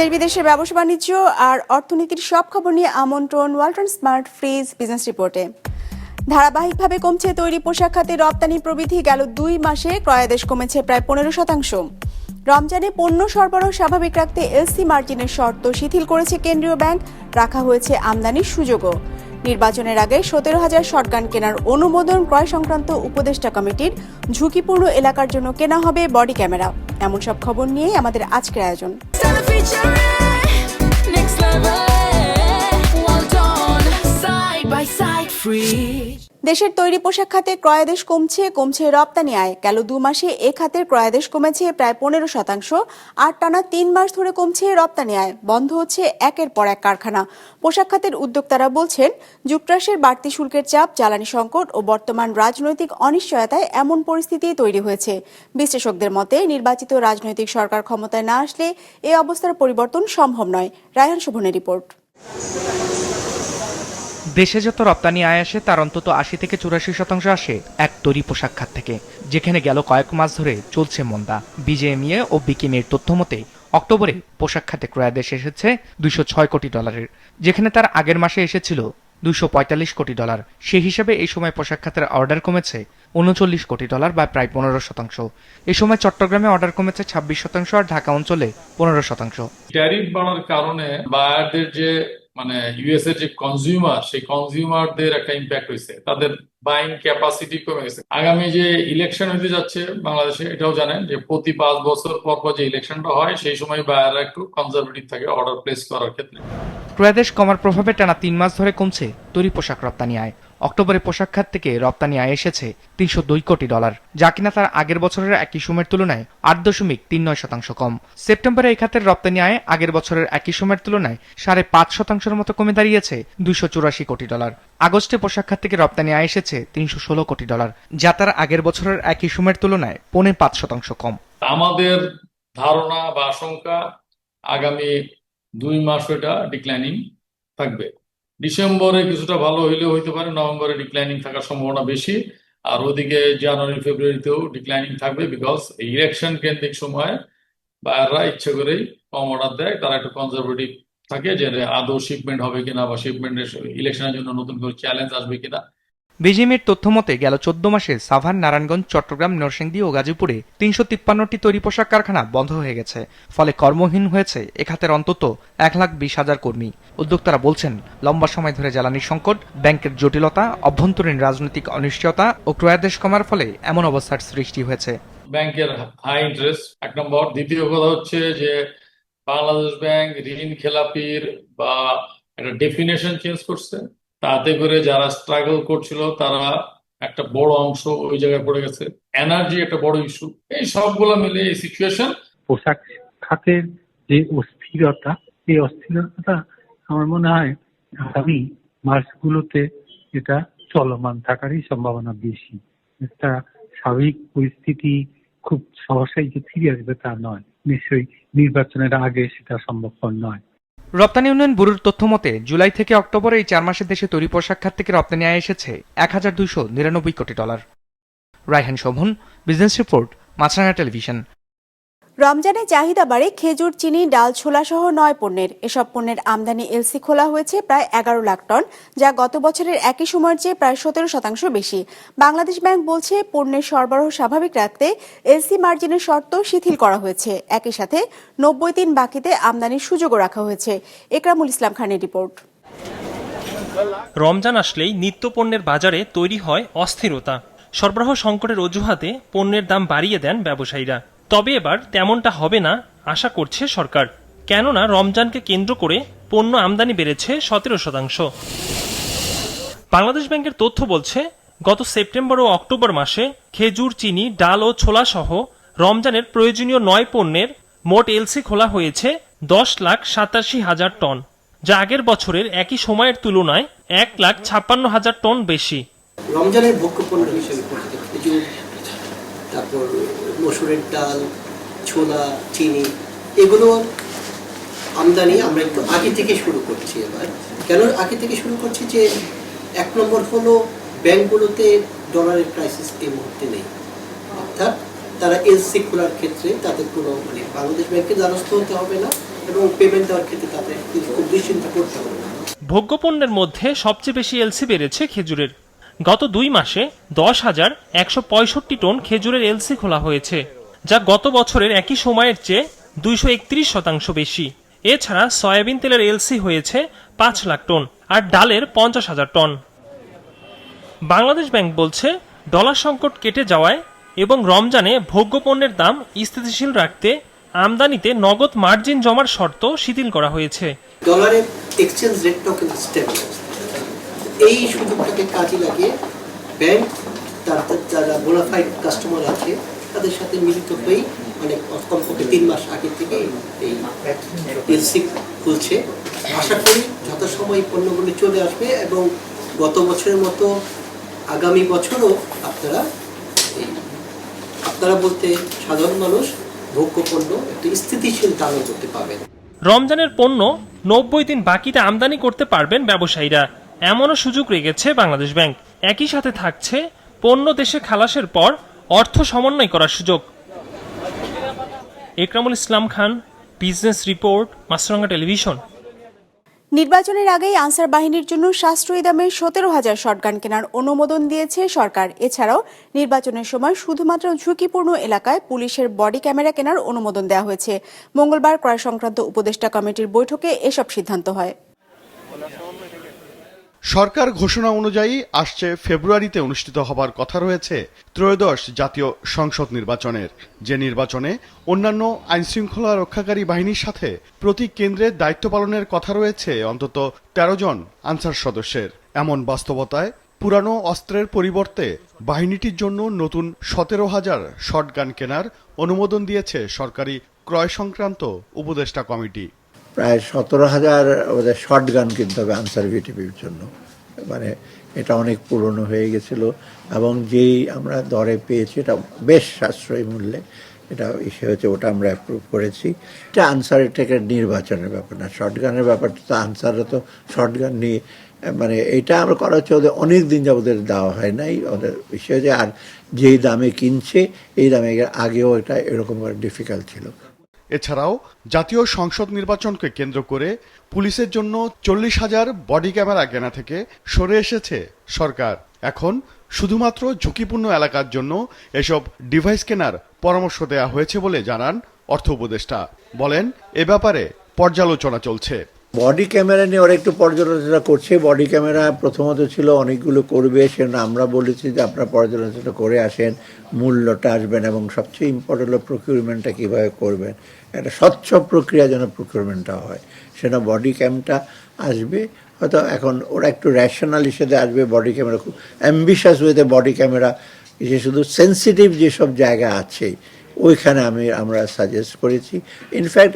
দেশ বিদেশের ব্যবসা বাণিজ্য আর অর্থনীতির সব খবর নিয়ে আমন্ত্রণ ওয়ালটন স্মার্ট ফ্রিজ বিজনেস রিপোর্টে। ধারাবাহিকভাবে কমছে তৈরি পোশাক খাতে রপ্তানি প্রবৃদ্ধি গেল দুই মাসে, ক্রয়াদেশ কমেছে প্রায় পনেরো শতাংশ। রমজানে পণ্য সরবরাহ স্বাভাবিক রাখতে এলসি মার্জিনের শর্ত শিথিল করেছে কেন্দ্রীয় ব্যাংক, রাখা হয়েছে আমদানির সুযোগও। নির্বাচনের আগে সতেরো হাজার শটগান কেনার অনুমোদন ক্রয় সংক্রান্ত উপদেষ্টা কমিটির ঝুঁকিপূর্ণ এলাকার জন্য কেনা হবে বডি ক্যামেরা। এমন সব খবর নিয়েই আমাদের আজকের আয়োজন। Side by side. দেশের তৈরি পোশাক খাতে ক্রয়াদেশ কমছে কমছে রপ্তানি আয়। গেল দু মাসে এ খাতের ক্রয়াদেশ কমেছে প্রায় পনেরো শতাংশ, আর টানা তিন মাস ধরে কমছে রপ্তানি আয়। বন্ধ হচ্ছে একের পর এক কারখানা। পোশাক খাতের উদ্যোক্তারা বলছেন, যুক্তরাষ্ট্রের বাড়তি শুল্কের চাপ, জ্বালানি সংকট ও বর্তমান রাজনৈতিক অনিশ্চয়তায় এমন পরিস্থিতি তৈরি হয়েছে। বিশ্লেষকদের মতে, নির্বাচিত রাজনৈতিক সরকার ক্ষমতায় না আসলে এ অবস্থার পরিবর্তন সম্ভব নয়। রায়হান শোভনের রিপোর্ট। দেশে যত রপ্তানি আয় আসে, তার অন্তত আশি থেকে চুরাশি শতাংশ আসে এক তৈরি পোশাক খাত থেকে, যেখানে গেল কয়েক মাস ধরে চলছে মন্দা। বিজেএমইএ ও বিকিমের তথ্য মতে, অক্টোবরে পোশাক খাতে ক্রয়াদেশ এসেছে দুইশো ছয় কোটি ডলারের, যেখানে তার আগের মাসে এসেছিল দুইশো পঁয়তাল্লিশ কোটি ডলার। সে হিসাবে এই সময় পোশাক খাতের অর্ডার কমেছে উনচল্লিশ কোটি ডলার বা প্রায় পনেরো শতাংশ। এই সময় চট্টগ্রামে অর্ডার কমেছে ছাব্বিশ শতাংশ আর ঢাকা অঞ্চলে পনেরো শতাংশ। ট্যারিফ বাড়ার কারণে বায়ারদের যে মানে ইউএস এর যে কনজিউমার সেই কনজিউমারদের একটা ইম্প্যাক্ট হয়েছে। তাদের বাইং ক্যাপাসিটি কমে গেছে। আগামী যে ইলেকশন হতে যাচ্ছে বাংলাদেশে, এটাও জানেন যে প্রতি পাঁচ বছর পর পর যে ইলেকশনটা হয়, সেই সময় বায়াররা একটু কনজারভেটিভ থাকে অর্ডার প্লেস করার ক্ষেত্রে। ক্রয়াদেশ কমার প্রভাবে টানা তিন মাস ধরে কমছে তৈরি পোশাক রপ্তানি আয়। অক্টোবরে পোশাক খাত থেকে রপ্তানি আয় এসেছে তিনশো দুই কোটি ডলার, যা কিনা তার আগের বছরের একই সময়ের তুলনায় আট দশমিক তিন নয় শতাংশ কম। সেপ্টেম্বরে এই খাতের রপ্তানি আয় আগের বছরের একই সময়ের তুলনায় সাড়ে পাঁচ শতাংশের মতো কমে দাঁড়িয়েছে দুইশো চুরাশি কোটি ডলার। আগস্টে পোশাক খাত থেকে রপ্তানি আয় এসেছে তিনশো ষোলো কোটি ডলার, যা তার আগের বছরের একই সময়ের তুলনায় পৌনে পাঁচ শতাংশ কম। আমাদের ধারণা বা আশঙ্কা আগামী দুই মাস এটা ডিক্লাইনিং থাকবে। ডিসেম্বরে কিছুটা ভালো হইলেও হইতে পারে, নভেম্বরে ডিক্লাইনিং থাকার সম্ভাবনা বেশি, আর ওদিকে জানুয়ারি, ফেব্রুয়ারিতেও ডিক্লাইনিং থাকবে বিকজ ইলেকশন কেন্দ্রিক সময় বায়াররা ইচ্ছে করেই কম অর্ডার দেয়, তারা একটু কনজারভেটিভ থাকে যে আদৌ শিপমেন্ট হবে কিনা বা শিপমেন্টের ইলেকশনের জন্য নতুন করে চ্যালেঞ্জ আসবে কিনা। বিজিএমের তথ্য মতে, গেল চোদ্দ মাসে সাভার, নারায়ণগঞ্জ, চট্টগ্রাম, নরসিংদী ও গাজীপুরে তিনশো তিপ্পান্নটি তৈরি পোশাক কারখানা বন্ধ হয়ে গেছে। ফলে কর্মহীন হয়েছে এ খাতের অন্তত এক লাখ বিশ হাজার কর্মী। উদ্যোক্তারা বলছেন, লম্বা সময় ধরে জ্বালানি সংকট, ব্যাংকের জটিলতা, অভ্যন্তরীণ রাজনৈতিক অনিশ্চয়তা ও ক্রয়াদেশ কমার ফলে এমন অবস্থার সৃষ্টি হয়েছে। ব্যাংকের হাই ইন্টারেস্ট, এক নম্বর। দ্বিতীয় কথা হচ্ছে যে বাংলাদেশ ব্যাংক ঋণ খেলাপির বা একটা ডেফিনেশন চেঞ্জ করছে। তাতে করে যারা স্ট্রাগল করছিল, তারা একটা বড় অংশ ওই জায়গায় পড়ে গেছে। এনার্জি একটা বড় ইস্যু এই সবগুলো মিলে এই সিচুয়েশন পোশাক খাতের যে অস্থিরতা, এই অস্থিরতা আমার মনে হয় আগামী মাসগুলোতে এটা চলমান থাকারই সম্ভাবনা বেশি। একটা স্বাভাবিক পরিস্থিতি খুব সহসাই যে ফিরে আসবে তা নয়। নিশ্চয়ই নির্বাচনের আগে সেটা সম্ভবপর নয়। রপ্তানি উন্নয়ন ব্যুরোর তথ্য মতে, জুলাই থেকে অক্টোবরে এই চার মাসে দেশে তৈরি পোশাক খাত থেকে রপ্তানি আয় এসেছে এক হাজার দুইশো নিরানব্বই কোটি dollar. Raihan Shovon, business report, Maasranga television. রমজানে চাহিদা বাড়ে খেজুর, চিনি, ডাল, ছোলা সহ নয় পণ্যের। এসব পণ্যের আমদানি এলসি খোলা হয়েছে প্রায় এগারো লাখ টন, যা গত বছরের একই সময়ের চেয়ে প্রায় সতেরো শতাংশ বেশি। বাংলাদেশ ব্যাংক বলছে, পণ্যের সরবরাহ স্বাভাবিক রাখতে এলসি মার্জিনের শর্ত শিথিল করা হয়েছে। একই সাথে নব্বই দিন বাকিতে আমদানির সুযোগও রাখা হয়েছে। একরামুল ইসলাম খানের রিপোর্ট। রমজান আসলেই নিত্য পণ্যের বাজারে তৈরি হয় অস্থিরতা। সরবরাহ সংকটের অজুহাতে পণ্যের দাম বাড়িয়ে দেন ব্যবসায়ীরা। তবে এবার তেমনটা হবে না, আশা করছে সরকার। কেননা রমজানকে কেন্দ্র করে পণ্য আমদানি বেড়েছে সতেরো শতাংশ। বাংলাদেশ ব্যাংকের তথ্য বলছে, গত সেপ্টেম্বর ও অক্টোবর মাসে খেজুর, চিনি, ডাল ও ছোলা সহ রমজানের প্রয়োজনীয় নয় পণ্যের মোট এলসি খোলা হয়েছে দশ লাখ সাতাশি হাজার টন, যা আগের বছরের একই সময়ের তুলনায় এক লাখ ছাপ্পান্ন হাজার টন বেশি। রমজানের ভোগ্য পণ্য হিসেবে তারপর মসুরের ডাল, ছোলা, চিনি এগুলোর আমদানি আমরা একটু আগে থেকে শুরু করছি এবার। কেন আগে থেকে শুরু করছি যে এক নম্বর হলো ব্যাংকগুলোতে ডলারের ক্রাইসিস এই মুহূর্তে নেই। অর্থাৎ তারা এলসি খোলার ক্ষেত্রে তাদের কোনো মানে বাংলাদেশ ব্যাংকের দ্বারস্থ হতে হবে না এবং পেমেন্ট দেওয়ার ক্ষেত্রে তাদের খুব দুশ্চিন্তা করতে হবে না। ভোগ্যপণ্যের মধ্যে সবচেয়ে বেশি এলসি বেড়েছে খেজুরের। গত দুই মাসে দশ হাজার একশো পঁয়ষট্টি টন খেজুরের এলসি খোলা হয়েছে, যা গত বছরের একই সময়ের চেয়ে দুইশো একত্রিশ শতাংশ বেশি। এছাড়া সয়াবিন তেলের এলসি হয়েছে পাঁচ লাখ টন আর ডালের পঞ্চাশ হাজার টন। বাংলাদেশ ব্যাংক বলছে, ডলার সংকট কেটে যাওয়ায় এবং রমজানে ভোগ্যপণ্যের দাম স্থিতিশীল রাখতে আমদানিতে নগদ মার্জিন জমার শর্ত শিথিল করা হয়েছে। ডলারের এক্সচেঞ্জ রেটটাও কিন্তু এই সুযোগটাকে কাজে লাগিয়ে ব্যাংক তার যারা বোনাফাইড কাস্টমার আছে, তাদের সাথে মিলিত হয়েই মানে কমপক্ষে তিন মাস আগে থেকে এই এলসি খুলছে। আশা করি যথাসময় পণ্যগুলি চলে আসবে এবং গত বছরের মতো আগামী বছরও আপনারা আপনারা বলতে সাধারণ মানুষ ভোগ্য পণ্য একটি স্থিতিশীল দামে করতে পারবেন। রমজানের পণ্য নব্বই দিন বাকিতে আমদানি করতে পারবেন ব্যবসায়ীরা। এমনও সুযোগ রেখেছে বাংলাদেশ ব্যাংক। একই সাথে থাকছে পণ্য দেশে খালাসের পর অর্থ সমন্বয় করার সুযোগ। Ekramul Islam Khan business report Maasranga television. নির্বাচনের আগেই আনসার বাহিনীর জন্য সাশ্রয়ী দামে সতেরো হাজার শটগান কেনার অনুমোদন দিয়েছে সরকার। এছাড়াও নির্বাচনের সময় শুধুমাত্র ঝুঁকিপূর্ণ এলাকায় পুলিশের বডি ক্যামেরা কেনার অনুমোদন দেওয়া হয়েছে। মঙ্গলবার ক্রয় সংক্রান্ত উপদেষ্টা কমিটির বৈঠকে এসব সিদ্ধান্ত হয়। সরকার ঘোষণা অনুযায়ী আসছে ফেব্রুয়ারিতে অনুষ্ঠিত হবার কথা রয়েছে ত্রয়োদশ জাতীয় সংসদ নির্বাচনের। যে নির্বাচনে অন্যান্য আইনশৃঙ্খলা রক্ষাকারী বাহিনীর সাথে প্রতি কেন্দ্রে দায়িত্ব পালনের কথা রয়েছে অন্তত তেরো জন আনসার সদস্যের। এমন বাস্তবতায় পুরানো অস্ত্রের পরিবর্তে বাহিনীটির জন্য নতুন সতেরো হাজার শটগান কেনার অনুমোদন দিয়েছে সরকারি ক্রয় সংক্রান্ত উপদেষ্টা কমিটি। প্রায় সতেরো হাজার ওদের শর্ট গান কিনতে হবে আনসার ভিটিপির জন্য। মানে এটা অনেক পুরনো হয়ে গেছিল এবং যেই আমরা দরে পেয়েছি এটা বেশ সাশ্রয়ী মূল্যে এটা ইসে হয়েছে, ওটা আমরা অ্যাপ্রুভ করেছি। এটা আনসারের থেকে নির্বাচনের ব্যাপার না, শর্ট গানের ব্যাপারটা তো আনসাররা তো শর্ট গান নিয়ে মানে এটা আমরা করা হচ্ছে ওদের অনেক দিন যা ওদের দেওয়া হয় নাই, ওদের বিষয় যে আর যেই দামে কিনছে, এই দামে আগেও এটা এরকম ডিফিকাল্ট ছিল। এছাড়াও জাতীয় সংসদ নির্বাচনকে কেন্দ্র করে পুলিশের জন্য চল্লিশ হাজার বডি ক্যামেরা কেনা থেকে সরে এসেছে সরকার। এখন শুধুমাত্র ঝুঁকিপূর্ণ এলাকার জন্য এসব ডিভাইস কেনার পরামর্শ দেওয়া হয়েছে বলে জানান অর্থ উপদেষ্টা। বলেন, এ ব্যাপারে পর্যালোচনা চলছে। বডি ক্যামেরা নিয়ে ওরা একটু পর্যালোচনা করছে। বডি ক্যামেরা প্রথমত ছিল অনেকগুলো করবে সেজন্য আমরা বলেছি যে আপনারা পর্যালোচনা করে আসেন, মূল্যটা আসবেন এবং সবচেয়ে ইম্পর্টেন্ট হলো প্রকিউরমেন্টটা কীভাবে করবেন। একটা স্বচ্ছ প্রক্রিয়া যেন প্রকিউরমেন্টটা হয়। সেটা বডি ক্যামটা আসবে। হয়তো এখন ওরা একটু র্যাশনাল হিসেবে আসবে বডি ক্যামেরা খুব অ্যাম্বিশাস ওয়েতে বডি ক্যামেরা যে শুধু সেন্সিটিভ যেসব জায়গা আছে ওইখানে আমি আমরা সাজেস্ট করেছি। ইনফ্যাক্ট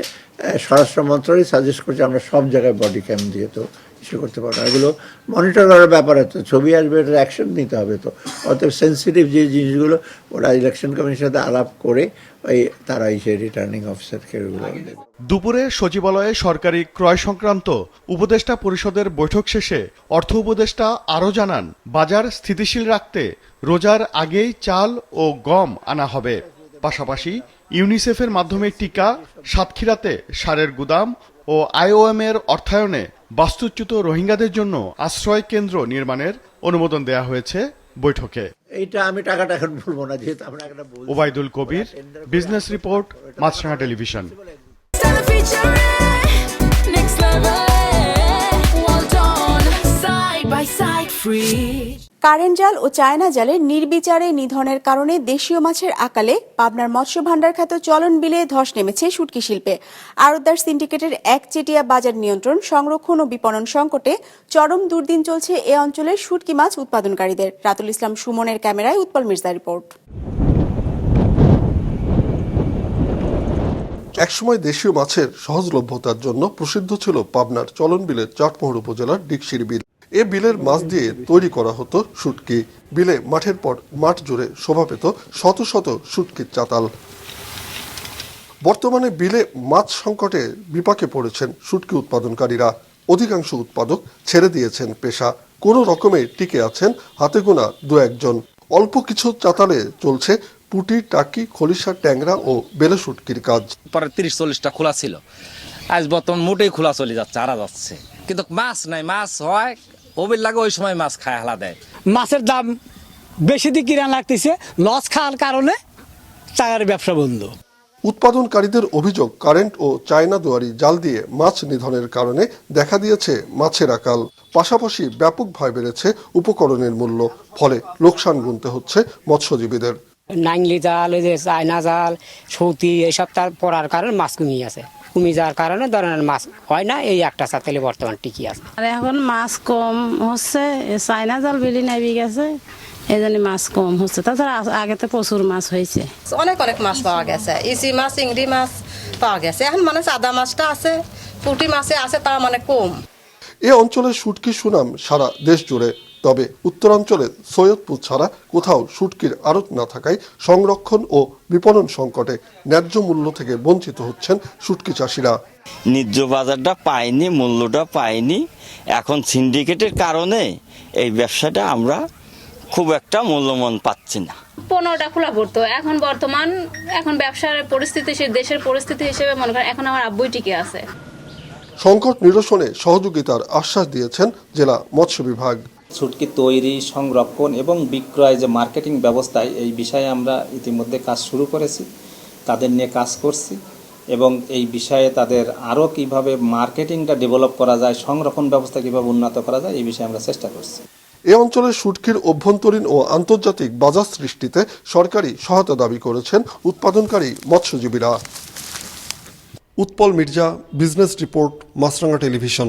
স্বরাষ্ট্র মন্ত্রণালয় সাজেস্ট করছে আমরা সব জায়গায় বডি ক্যাম দিয়ে তো ইসে করতে পারব না। এগুলো মনিটর করার ব্যাপার তো ছবি আসবে এটা অ্যাকশন নিতে হবে তো। অতএব সেন্সিটিভ যে জিনিসগুলো ওরা ইলেকশন কমিশনের সাথে আলাপ করে ওই তারা এসে রিটার্নিং অফিসারকে দুপুরে সচিবালয়ে সরকারি ক্রয় সংক্রান্ত উপদেষ্টা পরিষদের বৈঠক শেষে অর্থ উপদেষ্টা আরও জানান বাজার স্থিতিশীল রাখতে রোজার আগেই চাল ও গম আনা হবে। পাশাপাশি ইউনিসেফের মাধ্যমে টিকা সাতক্ষীরাতে সারের গুদাম ও আইওএম এর অর্থায়নে বাস্তুচ্যুত রোহিঙ্গাদের জন্য আশ্রয় কেন্দ্র নির্মাণের অনুমোদন দেওয়া হয়েছে বৈঠকে এইটা আমি টাকাটা এখন বলব না যেহেতু আমরা একটা বলছি Obaidul Kabir business report Maasranga television Stella featuring next level. Well done, side by side, free. Current জাল ও চায়না জালের নির্বিচারে নিধনের কারণে দেশীয় মাছের আকালে পাবনার মৎস্য ভাণ্ডার খ্যাত চলন বিলে ধস নেমেছে শুটকি শিল্পে। আরতদার সিন্ডিকেটের একচেটিয়া বাজার নিয়ন্ত্রণ সংরক্ষণ ও বিপণন সংকটে চরম দুর্দিন চলছে এ অঞ্চলের শুটকি মাছ উৎপাদনকারীদের। রাতুল ইসলাম সুমনের ক্যামেরায় উৎপল মির্জা রিপোর্ট। একসময় দেশীয় মাছের সহজলভ্যতার জন্য প্রসিদ্ধ ছিল পাবনার চলনবিলের চাটমোহর উপজেলার ডিকশির বিল। এ বিলের মাছ দিয়ে তৈরি করা হতো শুটকি বিলে মাঠের পর মাঠ জুড়ে শোভা পেত শত শত শুটকির চাতাল। বর্তমানে বিলে মাছ সংকটে বিপাকে পড়েছেন শুটকি উৎপাদনকারীরা। অধিকাংশ উৎপাদক ছেড়ে দিয়েছেন পেশা। কোনো রকমে টিকে আছেন হাতে গোনা দু একজন। অল্প কিছু চাতালে চলছে পুটি, টাকি, খলিশা, ট্যাংরা ও বেলে শুটকির কাজ। পরে তিরিশ চল্লিশটা খোলা ছিল। আজ বর্তমান মোটেই খোলা চলে যাচ্ছে আরা যাচ্ছে। কিন্তু মাছ নাই মাছ হয় ওবির লাগে ওই সময় মাছ খায় হালা দেয়। মাছের দাম বেশি দিয়ে কিনা লাগতেছে লস খাওয়ার কারণে টাকার ব্যবসা বন্ধ। উৎপাদনকারীদের অভিযোগ কারেন্ট ও চায়না দুয়ারি জাল দিয়ে মাছ নিধনের কারণে দেখা দিয়েছে মাছের আকাল। পাশাপাশি ব্যাপক ভয় বেড়েছে উপকরণের মূল্য ফলে লোকসান গুনতে হচ্ছে মৎস্যজীবীদের। নাংলি জাল ওই যে চায়না জাল সৌতি এইসব তার পড়ার কারণে মাছ কমিয়ে আছে। কমে যাওয়ার কারণে ধরেন মাছ হয় না এই একটা চাতালে বর্তমান টিকি আছে। আর এখন মাছ কম হচ্ছে এ চায়না জাল বিলি নাবি গেছে এই জন্য মাছ কম হচ্ছে। তাছাড়া আগে তো প্রচুর মাছ হয়েছে। অনেক অনেক মাছ পাওয়া গেছে ইসি মাছ চিংড়ি মাছ পাওয়া গেছে। এখন মানে সাদা মাছটা আছে পুঁটি মাছে আছে তার মানে কম। এ অঞ্চলের শুটকি সুনাম সারা দেশ জুড়ে তবে উত্তরাঞ্চলে সৈয়দপুর ছাড়া কোথাও শুটকির আড়ত না থাকায় সংরক্ষণ ও বিপণন সংকটে ন্যায্য মূল্য থেকে বঞ্চিত হচ্ছেন শুটকি চাষিরা। ন্যায্য বাজারটা পায়নি মূল্যটা পায়নি এখন সিন্ডিকেটের কারণে এই ব্যবসাটা আমরা খুব একটা মূল্যমান পাচ্ছি না। পনেরোটা খোলা পড়তো এখন বর্তমান এখন ব্যবসার পরিস্থিতি সে দেশের পরিস্থিতি হিসেবে মনে করেন এখন আমার আব্বুই টিকে আছে। সংকট নিরসনে সহযোগিতার আশ্বাস দিয়েছেন জেলা মৎস্য বিভাগ। ছুটকি তৈরি, সংরক্ষণ এবং বিক্রয় যে মার্কেটিং ব্যবস্থায় এই বিষয়ে আমরা ইতিমধ্যে কাজ শুরু করেছি, তাদের নিয়ে কাজ করছি এবং এই বিষয়ে তাদের আরও কীভাবে মার্কেটিংটা ডেভেলপ করা যায়, সংরক্ষণ ব্যবস্থা কীভাবে উন্নত করা যায়, এই বিষয়ে আমরা চেষ্টা করছি। এ অঞ্চলের শুটকির অভ্যন্তরীণ ও আন্তর্জাতিক বাজার সৃষ্টিতে সরকারি সহায়তা দাবি করেছেন উৎপাদনকারী মৎস্যজীবীরা। Utpal Mirza, business report Maasranga television.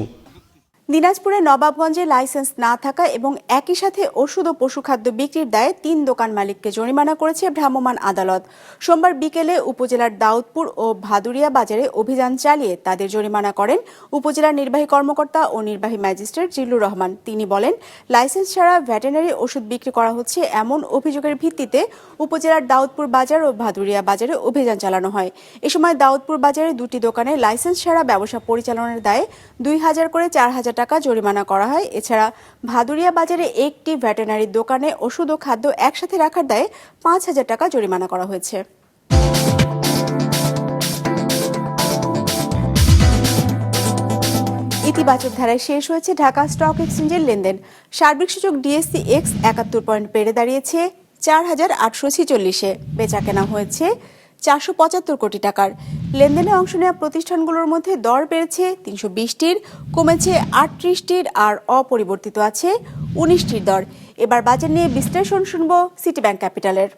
দিনাজপুরে নবাবগঞ্জে লাইসেন্স না থাকা এবং একই সাথে ওষুধ ও পশুখাদ্য বিক্রির দায়ে তিন দোকান মালিককে জরিমানা করেছে ভ্রাম্যমাণ আদালত। সোমবার বিকেলে উপজেলার দাউদপুর ও ভাদুরিয়া বাজারে অভিযান চালিয়ে তাদের জরিমানা করেন উপজেলার নির্বাহী কর্মকর্তা ও নির্বাহী ম্যাজিস্ট্রেট জিল্লুর রহমান। তিনি বলেন, লাইসেন্স ছাড়া ভেটেনারি ওষুধ বিক্রি করা হচ্ছে এমন অভিযোগের ভিত্তিতে উপজেলার দাউদপুর বাজার ও ভাদুরিয়া বাজারে অভিযান চালানো হয়। এ সময় দাউদপুর বাজারে দুটি দোকানে লাইসেন্স ছাড়া ব্যবসা পরিচালনার দায়ে দুই হাজার করে চার হাজার টাকা জরিমানা করা হয়। এছাড়া ভাদুরিয়া বাজারে একটি ভেটেনারি দোকানে ওষুধ ও খাদ্য একসাথে রাখার দায়ে পাঁচ হাজার টাকা জরিমানা করা হয়েছে। ইতিবাচক ধারায় শেষ হয়েছে ঢাকা স্টক এক্সচেঞ্জের লেনদেন। সার্বিক সূচক ডিএসসি এক্স একাত্তর পয়েন্ট বেড়ে দাঁড়িয়েছে চার হাজার আটশো ছিচল্লিশে। বেচা কেনা হয়েছে চারশো পঁচাত্তর কোটি টাকার। লেনদেনে অংশ নেওয়া প্রতিষ্ঠানগুলোর মধ্যে দর বেড়েছে তিনশো বিশটির, কমেছে আটত্রিশটির আর অপরিবর্তিত আছে উনিশটির দর। এবার বাজার নিয়ে বিশ্লেষণ শুনব সিটি ব্যাংক ক্যাপিটালের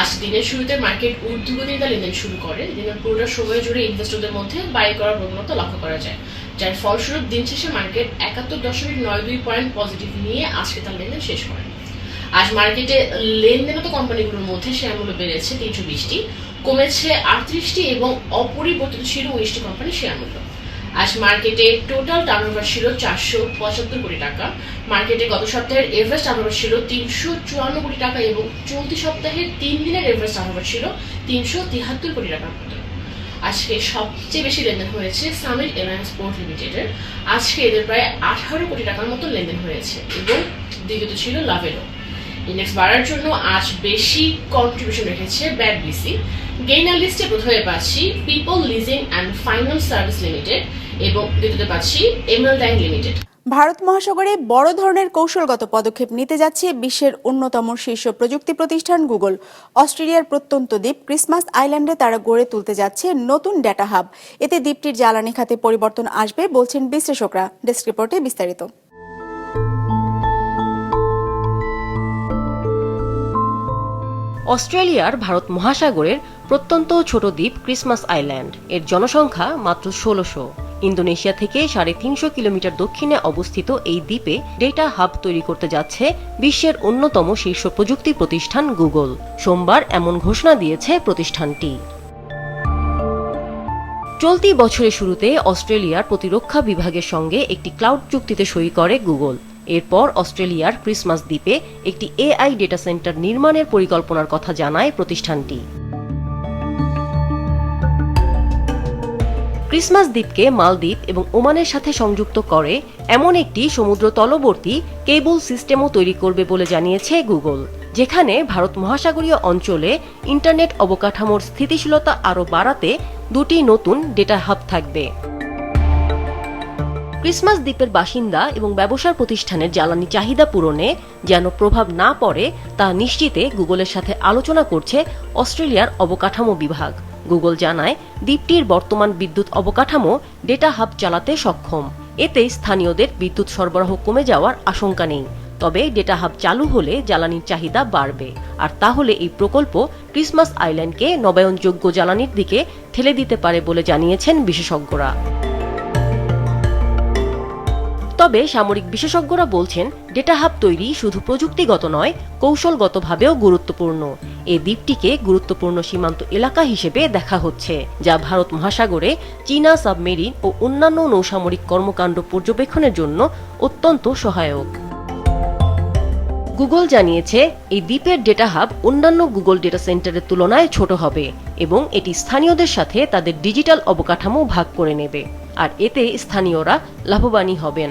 আজ দিনের শুরুতে মার্কেট ঊর্ধ্বগতিতে লেনদেন শুরু করে দিনের পুরোটা সময় জুড়ে ইনভেস্টরদের মধ্যে বাই করার প্রবণতা লক্ষ্য করা যায়। যার ফলস্বরূপ দিন শেষে মার্কেট একাত্তর দশমিক নয় দুই পয়েন্ট পজিটিভ নিয়ে আজকে তার লেনদেন শেষ করে। আজ মার্কেটে লেনদেনত কোম্পানিগুলোর মধ্যে শেয়ার মূল্য বেড়েছে তিনশো বিশটি কমেছে আটত্রিশটি এবং অপরিবর্তিত ছিল উনিশটি কোম্পানির শেয়ার মূল্য। আজ মার্কেটে টোটাল টার্নওভার ছিল চারশো পঁচাত্তর কোটি টাকা। মার্কেটে গত সপ্তাহের এভারেস্ট টার্নওভার ছিল তিনশো চুয়ান্ন কোটি টাকা এবং চলতি সপ্তাহে তিন দিনের এভারেস্ট টার্নওভার ছিল তিনশো তিহাত্তর কোটি টাকার মতো। আজকে সবচেয়ে বেশি লেনদেন হয়েছে সামিট এয়ারলাইন্স পোর্ট লিমিটেডের আজকে এদের প্রায় আঠারো কোটি টাকার মতো লেনদেন হয়েছে এবং দ্বিতীয়ত ছিল লাভেরও ইন্ডেক্স বাড়ার জন্য আজ বেশি কন্ট্রিবিউশন রেখেছে ব্যাড বিসি গেইনার লিস্টে প্রথমে পাচ্ছি people leasing and finance service limited এবং দ্বিতীয়তে পাচ্ছি এমএল ব্যাংক লিমিটেড ভারত মহাসাগরে বড় ধরনের কৌশলগত পদক্ষেপ নিতে যাচ্ছে বিশ্বের অন্যতম শীর্ষ প্রযুক্তি প্রতিষ্ঠান গুগল। অস্ট্রেলিয়ার প্রত্যন্ত দ্বীপ ক্রিসমাস আইল্যান্ডে তারা গড়ে তুলতে যাচ্ছে নতুন ডেটা হাব। এতে দ্বীপটির জ্বালানি খাতে পরিবর্তন আসবে বলছেন বিশ্লেষকরা। ডেস্ক রিপোর্টে বিস্তারিত। অস্ট্রেলিয়ার ভারত মহাসাগরের প্রত্যন্ত ছোট দ্বীপ ক্রিসমাস আইল্যান্ড। এর জনসংখ্যা মাত্র ষোলোশো। ইন্দোনেশিয়া থেকে সাড়ে তিনশো কিলোমিটার দক্ষিণে অবস্থিত এই দ্বীপে ডেটা হাব তৈরি করতে যাচ্ছে বিশ্বের অন্যতম শীর্ষ প্রযুক্তি প্রতিষ্ঠান গুগল। সোমবার এমন ঘোষণা দিয়েছে প্রতিষ্ঠানটি। চলতি বছরের শুরুতে অস্ট্রেলিয়ার প্রতিরক্ষা বিভাগের সঙ্গে একটি ক্লাউড চুক্তিতে সই করে গুগল। এরপর অস্ট্রেলিয়ার ক্রিসমাস দ্বীপে একটি এআই ডেটা সেন্টার নির্মাণের পরিকল্পনার কথা জানায় প্রতিষ্ঠানটি। ক্রিসমাস দ্বীপকে মালদ্বীপ এবং ওমানের সাথে সংযুক্ত করে এমন একটি সমুদ্র তলবর্তী কেবল সিস্টেমও তৈরি করবে বলে জানিয়েছে গুগল, যেখানে ভারত মহাসাগরীয় অঞ্চলে ইন্টারনেট অবকাঠামোর স্থিতিশীলতা আরও বাড়াতে দুটি নতুন ডেটা হাব থাকবে। ক্রিসমাস দ্বীপের বাসিন্দা এবং ব্যবসার প্রতিষ্ঠানের জ্বালানি চাহিদা পূরণে যেন প্রভাব না পড়ে, তা নিশ্চিতে গুগলের সাথে আলোচনা করছে অস্ট্রেলিয়ার অবকাঠামো বিভাগ। গুগল জানায়, দ্বীপটির বর্তমান বিদ্যুৎ অবকাঠামো ডেটা হাব চালাতে সক্ষম। এতে স্থানীয়দের বিদ্যুৎ সরবরাহ কমে যাওয়ার আশঙ্কা নেই। তবে ডেটা হাব চালু হলে জ্বালানির চাহিদা বাড়বে। আর তাহলে এই প্রকল্প ক্রিসমাস আইল্যান্ডকে নবায়নযোগ্য জ্বালানির দিকে ঠেলে দিতে পারে বলে জানিয়েছেন বিশেষজ্ঞরা। তবে সামরিক বিশেষজ্ঞরা বলছেন, ডেটা হাব তৈরি শুধু প্রযুক্তিগত নয়, কৌশলগতভাবেও গুরুত্বপূর্ণ। এ দ্বীপটিকে গুরুত্বপূর্ণ সীমান্ত এলাকা হিসেবে দেখা হচ্ছে, যা ভারত মহাসাগরে চীনা সাবমেরিন ও অন্যান্য নৌসামরিক কর্মকাণ্ড পর্যবেক্ষণের জন্য অত্যন্ত সহায়ক। গুগল জানিয়েছে, এই দ্বীপের ডেটা হাব অন্যান্য গুগল ডেটা সেন্টারের তুলনায় ছোট হবে এবং এটি স্থানীয়দের সাথে তাদের ডিজিটাল অবকাঠামো ভাগ করে নেবে, আর এতে স্থানীয়রা লাভবানই হবেন।